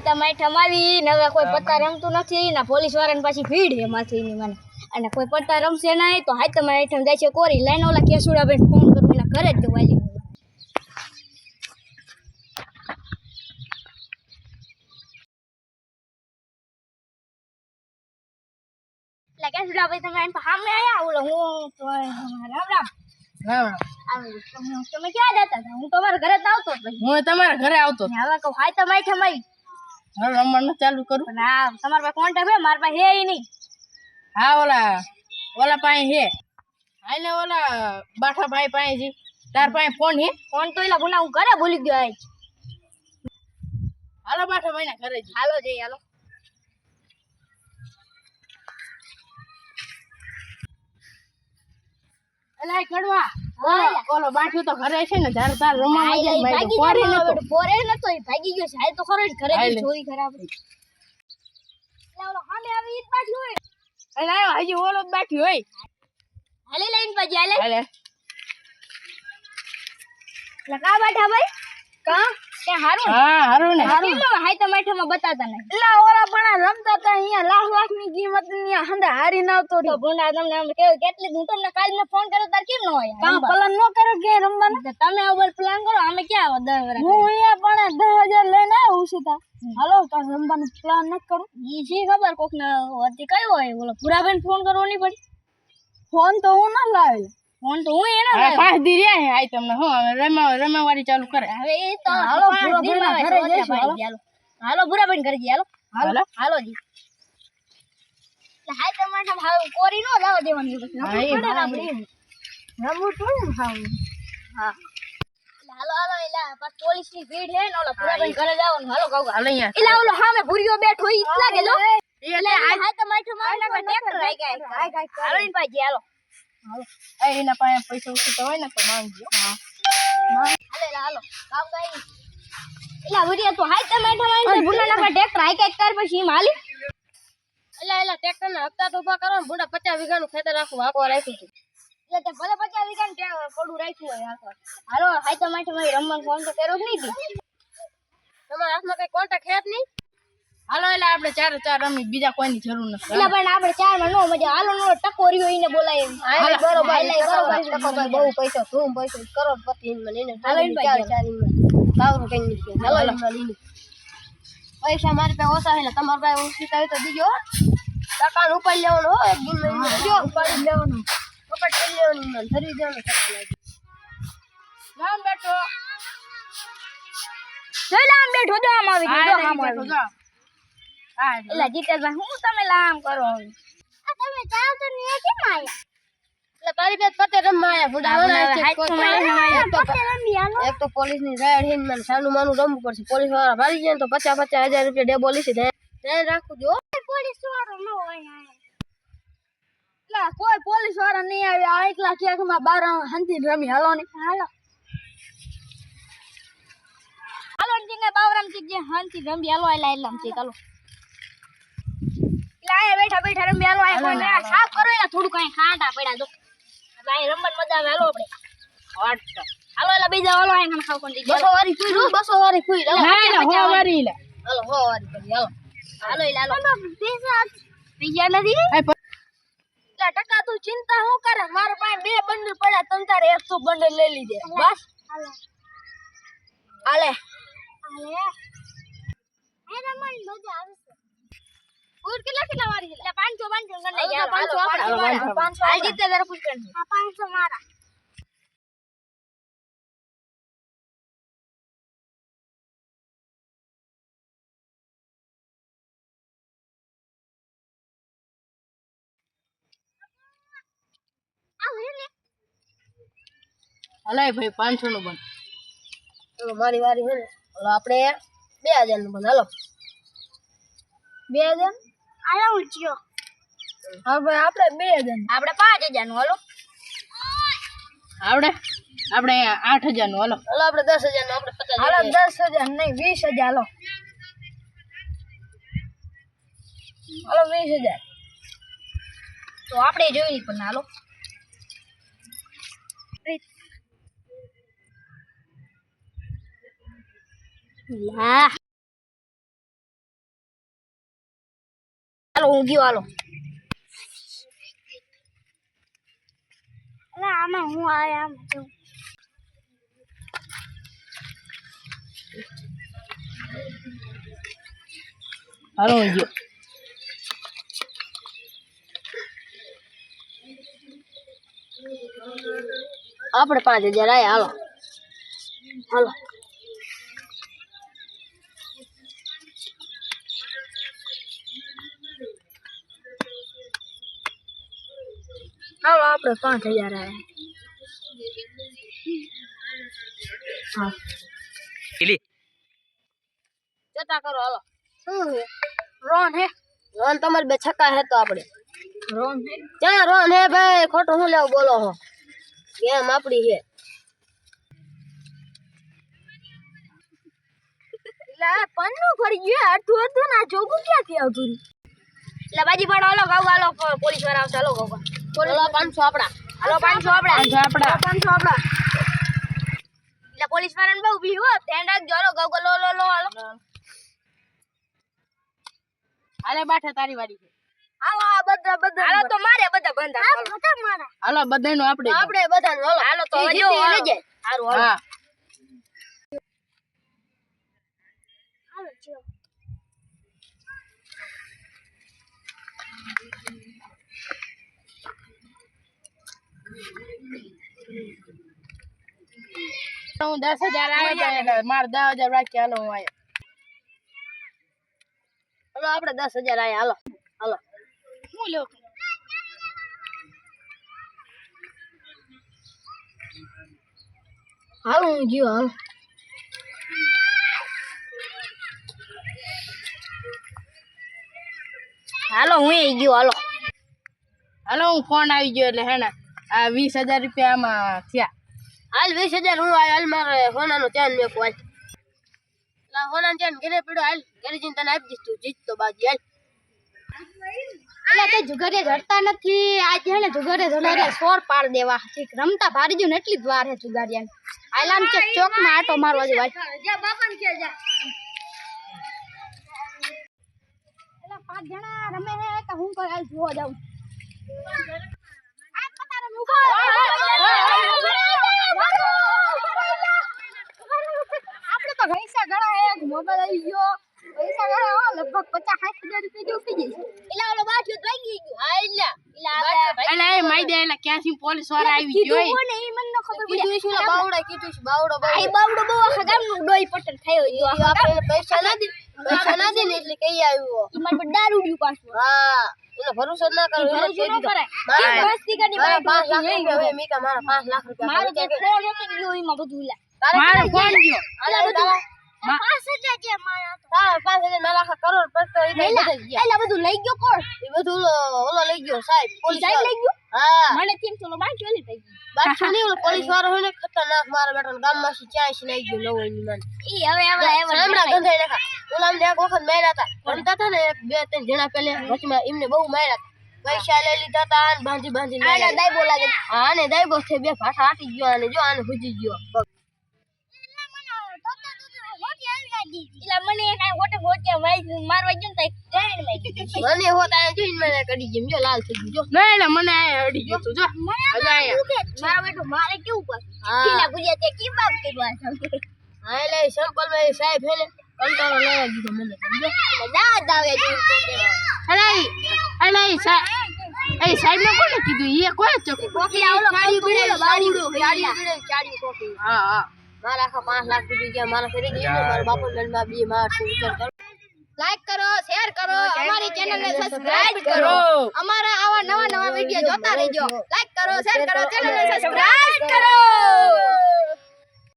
હાથા માઠામ આવી ને હવે કોઈ પત્તા રમતું નથી ને પોલીસ વાળાને પાછી ભીડ એમાંથી ની મને. અને કોઈ પત્તા રમશે નહીં તો હાથા માઠામ જાય છે કોરી. લાઈન ઓલા કેસુડા બેન ફોન કરું એના ઘરે જ જવાય એટલે કેસુડા ભાઈ તમે એમ સામે આયા? ઓલો હું તો રામ રામ. રામ રામ. આવી તમે- તમે ક્યાં જતા હતા? હું તમારા ઘરે જ આવતો જ પછી હું તમારા ઘરે આવતો હતો. ને હવે કહું હાથા માઠામ આવી હવે રમવાનું ચાલુ કરું. પણ આ તમારા પાસે કોન્ટેક્ટ હોય મારા પાસે હે નહીં. હા ઓલા ઓલા પાસે હે. હાલે ઓલા બાઠા ભાઈ પાસે છે. તાર પાસે ફોન હે? ફોન તો એલા ગુના હું ઘરે ભૂલી ગયો આજ. હાલો બાઠા ભાઈ ના ઘરે હાલો જઈ હાલો. એલા કડવા. ઓલો બાઠું તો ઘરે છે ને જ્યારે તાર રમવા ભાઈ જાય ભાઈ ભાગી પોરે ગયો નતો પોરે નતો ઈ ભાગી ગયો છે. હાલ તો ખરો જ ઘરે ચોરી ખરાબ ઓલો આવી હોય. અને આયો હજી ઓલો બાઠ્યું હોય. હાલે લઈને પાછી હાલે. હાલે. બેઠા ભાઈ? કે? હારું ને? હા હારું ને. હારું. હાઈ તો બતાતા નહીં? એલા ઓલા પણ રમતા હતા અહીંયા. લાખ લાખની કિંમતની હંદા હારી ના આવતો તો ભૂંડા તમને આમ કેટલી હું તમને કાલ ને ફોન કર્યો તાર કેમ ન હોય? કામ પ્લાન ન કરો કે રમવાનું? તો તમે ઉપર પ્લાન કરો અમે ક્યાં આવો દસ વર્ષ હું અહીંયા પણ દસ હજાર લઈને આવ્યો છું તા. હાલો તો રમવાનું પ્લાન ન કરું? ઈ જી ખબર કોક ને હતી કયો હોય? બોલો ભૂરાબેન ફોન કરવો નહીં પડી? ફોન તો હું ના લાવેલ ફોન તો હું એનો હા પાંચ દી રહ્યા હે આઈ તમને હું હવે રમા રમાવાળી ચાલુ કરે. હવે એ તો હાલો, ઘરે જઈશું, કરી ગયા હાલો. હાલો હાલો. જી. હાય તમારે હાવ કોરી નો દેવાની પછી ને બરાબર. આપણે. રમવું તો હાવ. હા. હાલો હાલો એલા પાછ પોલીસની ભીડ હે ને ઓલા ભૂરાબેન ઘરે જવાનું. હાલો કહું હાલો અહીંયા. એલા ઓલો સામે ભૂરીઓ બેઠો ઈ લાગે લો. એટલે હાય તમારે મારે હાલો ઇન પાછી હાલો. એના પાસે પૈસા ઉછીતા હોય ને તો માંગજો. હાલે હાલો. કામ કઈ. એલા ભૂરીયા તો હાય તમારે મારે ભૂલા નાખવા ટ્રેક્ટર આઈ ગયા કર પછી ઈમ હાલી? એટલે એટલે ટ્રેક્ટર ના હપ્તા તો ઊભા કરો ને બુડા પચાસ વીઘાનું ખેતર આખું વાકો રાખ્યું હતું એટલે તે ભલે પચાસ વીઘાનું ટે- પડું રાખ્યું હોય આખો. હાલો હાય તમારે માં રમવાનું ફોન તો કર્યો જ નહીં. તમારા હાથમાં કઈ કોન્ટેક્ટ છે જ નહીં? હાલો એટલે આપણે ચાર ચાર રમી બીજા કોઈની જરૂર નથી. એટલે પણ આપણે ચારમાં નો મજા. હાલો નો ટકો રહ્યો એને બોલાય હાલો, બરોબર, હાલે, બરોબર. બહુ પૈસા ધૂમ પૈસા કરોડપતિ ઇન મને એને હાલો, ઈને ચાર ચાર ઇનમાં બાવરું કઈ નથી હાલો ઇન પૈસા મારી પાસે ઓછા એટલે તમારી પાસે ઓછી થાય તો દીજો. ટકાનું ઉપાડી લેવાનું હો એક દિન જો. ઉપાડી લેવાનું. કરી લેવાનું મને ધરી દેવાનું ટકા લાગી. રામ બેઠો. જય રામ બેઠો જો આમ આવી જો આમ આવી ગયો. હા. એટલે જીતેશભાઈ હું તમે લામ કરો આ તમે ચાલ તો ને કેમ આયા? એટલે તારી બેન પતે રમવા આયા ભૂંડા હા, આવવાના છે. હાથ કોઈ તો કોઈ મારે એક તો પતે રમી હાલો. એક તો પોલીસની રાયડ હિન મને સાનું માનું રમવું પડશે. પોલીસવાળા ભારી જાય ને તો પચાસ પચાસ હજાર રૂપિયા ડેબો લીધી. ધ્યાન રાખવું જો. પોલીસ વાળો ન હોય આયા. એટલે કોઈ પોલીસવાળા નહીં આવે. આ એકલા ક્યાંકમાં બાર હંતી રમી. હાલો ને. હાલો. હાલો ને ટીંગા બાવરામ ટીક જે હાંતી રમી. હાલો આયલા એલામ ટીક હાલો. એટલે આયા બેઠા બેઠા મેલો હાલો આયા સાફ કરો ને થોડું કઈ ખાંટા પડ્યા જો ભાઈ રમણ મજા આવે હાલો આપણે. હાલો એલા બીજા હાલો આયા ખાન ખાવ કોણ દીજો બસો વારી ફૂઈ રો બસો વારી ફૂઈ રો ના, ના, હો વારી લે. હાલો હો વારી કરી હાલો. હાલો એલા હાલો. બીજા નથી? એટલે ટકા તું ચિંતા હું કરે? મારા પાસે બે બંડલ પડ્યા તમ તારે એક તો બંડલ લઈ લીધે. બસ. હાલે. ઉર કેટલા કેટલા વારી એટલે 500 500 ગણ યાર પાંચસો પાંચસો આપણા. આપણે હાલો, પાંચસો હાલ આપણા. જીતે જરા પૂછ કરજો આ 500 મારા હલાય ભાઈ પાંચસો નું બન. ચલો મારી વારી છે ને હાલો આપણે બે હજારનું બન. હાલો. બે હજાર? આલા ઉચ્યો હવે આપણે બે હજાર આપણે 5000 નું હાલો. આપણે આપણે આઠ હજારનું હાલો. હાલો આપણે દસ હજારનું આપણે પચાસ હાલો દસ હજાર નહીં વીસ હજાર હાલો. હાલો વીસ હજાર. તો આપણે જોઈ નહીં પણ હાલો. લા. હાલો હું ગયો હાલો અલા આમાં હું આયા આમ જો હાલો હું ગયો આપણે પાંચ હજાર આયા હાલો હાલો હાલો આપણે પાંચ હજાર હા. જતા કરો હાલો. શું હે રોન હે? રોન તમારે બે છક્કા હે તો આપણે. રોન હે? ક્યાં રોન હે ભાઈ? ખોટું શું લેવું બોલો હો. ગેમ આપડી એટલે પન્નું ફરી ગયું આઠું હતું ના આ જોગું ક્યાંથી આવતું એટલે બાજી પણ હાલો ગાવ હાલો પોલીસવાળા આવશે. હાલો ગાવ બોલો. પાંચસો આપડા હાલો પાંચસો આપડા આપડા પાંચસો આપડા એટલે પોલીસ વાળાને બહુ ભી હો ધ્યાન રાખજો હાલો ગૌ લો લો લો હાલો. હાલે. બાઠા તારી વાડી છે. હાલો આ બધા બધા હાલો તો મારે બધા બંધ હાલો બધા મારા. હાલો બધાનું આપણે આપણે બધા હાલો હાલો તો જો હાલો. જાય. હારું હાલો. હાલો જો હું દસ હજાર આવ્યો મારે દસ હજાર બાકી હાલો હું આવ્યો હાલો આપણે દસ હજાર આવ્યા હાલો હાલો. હું લ્યો? હાલો હું ગયો હાલો. હાલો હું એ ગયો હાલો. હાલો હું ફોન આવી ગયો એટલે હે ને આ વીસ હજાર રૂપિયા આમાં થયા. હાલ વીસ હજાર હું હાલ મારે સોનાનો ચેન મેં કોઈ. એટલે સોનાનો ચેન ઘરે પડ્યો હાલ ઘરે જઈને તને આપી દઈશ તું જીતતો બાજી હાલ. એટલે તે જુગારે જડતા નથી આજે ને જુગારે જડે સોર પાડ દેવા. ઠીક રમતા ભારી ગયું ને એટલી જ વાર હે જુગારિયાને. આલામ ચેક ચોકમાં આટો મારવા જો ભાઈ એટલે પાંચ જણા રમે હે કે હાલ જોવા જાઉં. આપણે તો પૈસા ગણા મોબાઈલ આવી ગયો. પૈસા ઘણા લગભગ પચાસ સાઠ હજાર રૂપિયા જેવું થઈ જાય એટલે ઓલો બાજુ ભાગી ગયું. હા એટલે. એટલે એટલે એ માઈ દે એટલે ક્યાંથી પોલીસવાળા આવી ગયો કીધું કોને ઈ મને ન ખબર પડી. કીધું બાવડા કીધું શું બાવડો આ બાવડો. બહુ આખા ગામનું ડોઈ પટન આપણે પૈસા ના દે પૈસા ના દે એટલે કઈ આવ્યો. મારે દારૂ દારૂડિયું પાછું. હા. એનો ભરોસો ના કરો એને ભરોસો દીધો. મારા- મસ્તી કરી મારા બાઈક લાખ લઈ રૂપિયા ગયો. મીકા મારા પાંચ લાખ રૂપિયા મારું તો ફોન હતી ગયો ઈમાં બધું લે. મારે કોણ ગયો? એટલે બધું પાંચ હજાર જે મારા હતા. પાંચ હજાર મારા આખા કરોડ પડતો એ લઈ. બધા ગયા. લઈ કોણ? એ બધું ઓલો લઈ ગયો સાહેબ પોલીસ સાહેબ લઈ ગયો? મને કેમ ચલો બાઈક ઓલી ગઈ બાદશાહ નહીં ઓલો પોલીસ વાળો હોય ને ખતરનાક મારા ગામ ગામમાં થી ચાય છે લઈ ગયો નવો એની મન. ઈ હવે હવે હવે સાંભળા ગંધાઈ નાખા. ઓલા અમને એક વખત માર્યા હતા. ભણતા હતા ને એક બે ત્રણ જણા પેલે વચમાં એમને બહુ માર્યા પૈસા લઈ લીધા હતા અને બાંધી બાંધી આના દાઈ બોલાવે હા આને દાઈબો છે બે ભાષા આટી ગયો અને જો આને ભૂજી ગયો. એટલે મને કાંઈ હોટે હોટે વાઈ મારવા ગયો ને તો એક ગાંડ મને હોત મને કડી ગયો જો લાલ થઈ ગયો ના મને આ અડી ગયો તું જો. મારા બેટો મારે કેવું હા. ઢીલા ગુજિયા તે કી બાપ કરવા છે હા એટલે એ સંપલ સાહેબ હે ને કંટાળો લેવા દીધો મને સમજો? દાદ આવે એ સાહેબ ને કોને કીધું એ કોઈ ચોકી કંકુ કોકી હા હા. મારા આખા પાંચ લાખ રૂપિયા ગયા મારા ગઈ ને મારા બાપા બેનમાં બે માર છે વિચાર કરો. લાઈક કરો શેર કરો અમારી ચેનલ ને સબસ્ક્રાઇબ કરો. અમારા આવા નવા નવા વિડિયો જોતા રહેજો. લાઈક કરો શેર કરો ચેનલ ને સબસ્ક્રાઇબ કરો.